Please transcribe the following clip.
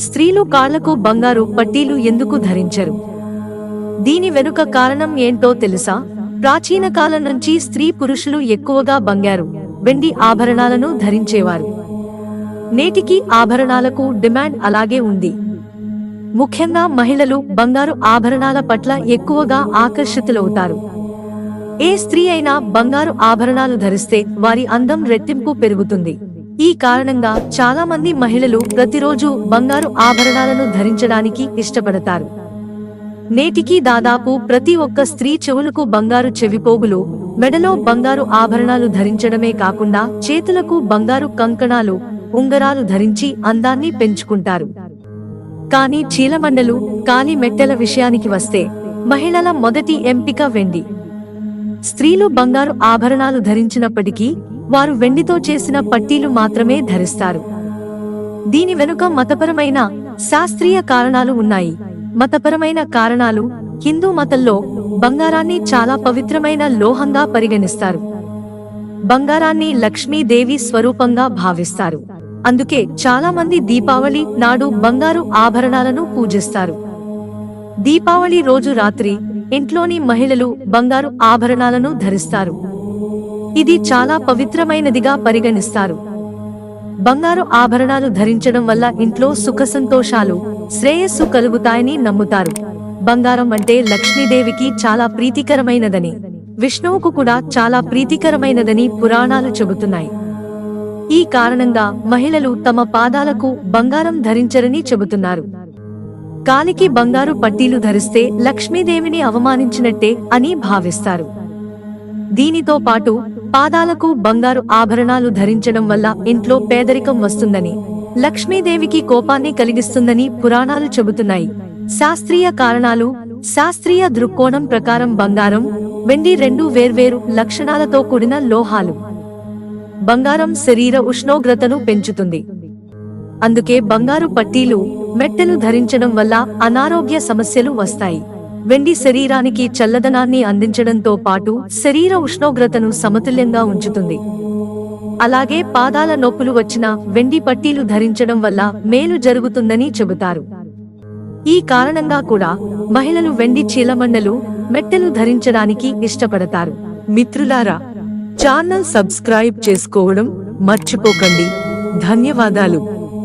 స్త్రీలు కాళ్ళకు బంగారు పట్టీలు ఎందుకు ధరించరు? దీని వెనుక కారణం ఏంటో తెలుసా? ప్రాచీన కాలం నుంచి స్త్రీ పురుషులు ఎక్కువగా బంగారు వెండి ఆభరణాలను ధరించేవారు. నేటికి ఆభరణాలకు డిమాండ్ అలాగే ఉంది. ముఖ్యంగా మహిళలు బంగారు ఆభరణాల పట్ల ఎక్కువగా ఆకర్షితులవుతారు. ఏ స్త్రీ అయినా బంగారు ఆభరణాలు ధరిస్తే వారి అందం రెట్టింపు పెరుగుతుంది. ఈ కారణంగా చాలా మంది మహిళలు ప్రతిరోజు బంగారు ఆభరణాలను ధరించడానికి ఇష్టపడతారు. నేటికి దాదాపు ప్రతి ఒక్క స్త్రీ చెవులకు బంగారు చెవిపోగులు మెడలో బంగారు ఆభరణాలు ధరించడమే కాకుండా చేతులకు బంగారు కంకణాలు ఉంగరాలు ధరించి అందాన్ని పెంచుకుంటారు. కానీ చీలమండలు కాలి మెట్టెల విషయానికి వస్తే మహిళల మొదటి ఎంపిక వెండి. స్త్రీలు బంగారు ఆభరణాలు ధరించినప్పటికీ వారు వెండితో చేసిన పట్టీలు మాత్రమే ధరిస్తారు. దీని వెనుక మతపరమైన శాస్త్రీయ కారణాలు ఉన్నాయి. మతపరమైన కారణాలు హిందూ మతంలో బంగారాన్ని చాలా పవిత్రమైన లోహంగా పరిగణిస్తారు. బంగారాన్ని లక్ష్మీదేవి స్వరూపంగా భావిస్తారు. అందుకే చాలా మంది దీపావళి నాడు బంగారు ఆభరణాలను పూజిస్తారు. దీపావళి రోజు రాత్రి ఇంట్లోని మహిళలు బంగారు ఆభరణాలను ధరిస్తారు. ఇది చాలా పవిత్రమైనదిగా పరిగణిస్తారు. బంగారు ఆభరణాలు ధరించడం వల్ల ఇంట్లో సుఖ సంతోషాలు శ్రేయస్సు కలుగుతాయని నమ్ముతారు. బంగారం అంటే లక్ష్మీదేవికి చాలా ప్రీతికరమైనదని విష్ణువుకు కూడా చాలా ప్రీతికరమైనదని పురాణాలు చెబుతున్నాయి. ఈ కారణంగా మహిళలు తమ పాదాలకు బంగారం ధరించరని చెబుతున్నారు. కాలికి బంగారు పట్టీలు ధరిస్తే లక్ష్మీదేవిని అవమానించినట్టే అని భావిస్తారు. దీనితో పాటు పాదాలకు బంగారు ఆభరణాలు ధరించడం వల్ల ఇంట్లో పేదరికం వస్తుందని లక్ష్మీదేవికి కోపాన్ని కలిగిస్తుందని పురాణాలు చెబుతున్నాయి. శాస్త్రీయ కారణాలు శాస్త్రీయ దృక్కోణం ప్రకారం బంగారం వెండి రెండు వేర్వేరు లక్షణాలతో కూడిన లోహాలు. బంగారం శరీర ఉష్ణోగ్రతను పెంచుతుంది. అందుకే బంగారు పట్టీలు మెట్టెలు ధరించడం వల్ల అనారోగ్య సమస్యలు వస్తాయి. వెండి శరీరానికి చల్లదనాన్ని అందించడంతో పాటు శరీర ఉష్ణోగ్రతను సమతుల్యంగా ఉంచుతుంది. అలాగే పాదాల నొప్పులు వచ్చిన వెండి పట్టీలు ధరించడం వల్ల మేలు జరుగుతుందని చెబుతారు. ఈ కారణంగా కూడా మహిళలు వెండి చీలమండలు మెట్టెలు ధరించడానికి ఇష్టపడతారు. మిత్రులారా ఛానల్ సబ్స్క్రైబ్ చేసుకోవడం మర్చిపోకండి. ధన్యవాదాలు.